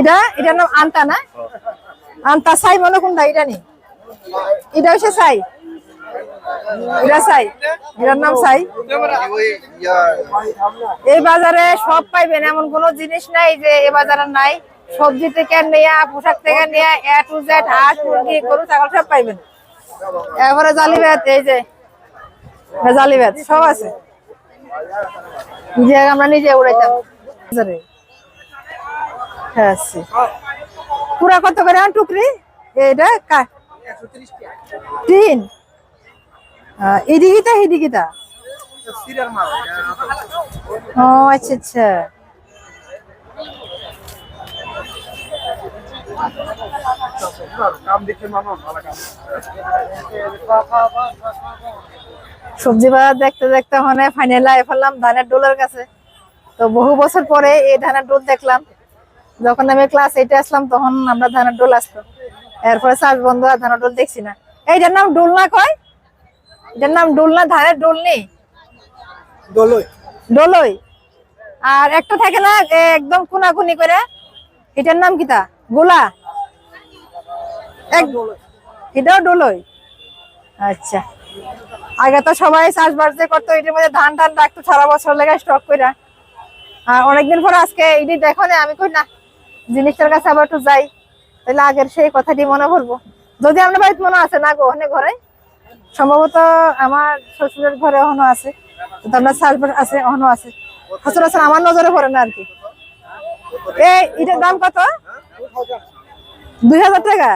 এটা, এটার নাম আন্তা না? আন্তা সাই মনে কোনটা, এটা নেই। এটা হচ্ছে সাই এটা এই বাজারে সব পাইবেন, এমন জিনিস নাই যে এই বাজারে নাই। সবজি নেয়া, পোশাক নেয়া, এ টু জেড মুরগি ছাগল সব পাইবেন। এই যে সব আছে। আমরা নিজে উড়াইতাম। আছে। পুরা কত করে টুকরি? এটা তিন? এদিকিটা এদিকিটা? ও আচ্ছা আচ্ছা। সবজি বাজার দেখতে দেখতে ফাইনাল আয় ফেললাম ধানের ডোলের কাছে। তো বহু বছর পরে এই ধানের ডোল দেখলাম। যখন আমি ক্লাস এইটে আসলাম তখন আমরা ধানের ডোল আসতো। এরপরে চাষ বন্ধ আর ধানের ডোল দেখছি না। এইটার নাম ডোল না কয়? এটার নাম ডোল না ধানের ডোল নেই? ডোলই। আর একটা থাকে না একদম কুনাকুনি করে। এটার নাম কিতা গোলা। এক এটাও ডোলই। আচ্ছা। আগে তো সবাই চাষবাস যে করতো এটার মধ্যে ধান টান রাখতো সারা বছর লেগে স্টক করে আর অনেকদিন পরে আজকে এটি দেখো না আমি কই না জিনিসটার কাছে আবার একটু যাই তাহলে আগের সেই কথাটি মনে করব যদি আপনার বাড়িতে মনে আছে না গো ওখানে ঘরে? সম্ভবত আমার শ্বশুরের ঘরে এখনও আছে আপনার চাষবাস আছে এখনও আছে। সচরাচর আমার নজরে পড়ে না আরকি এই এটার দাম কত? দুই হাজার টাকা।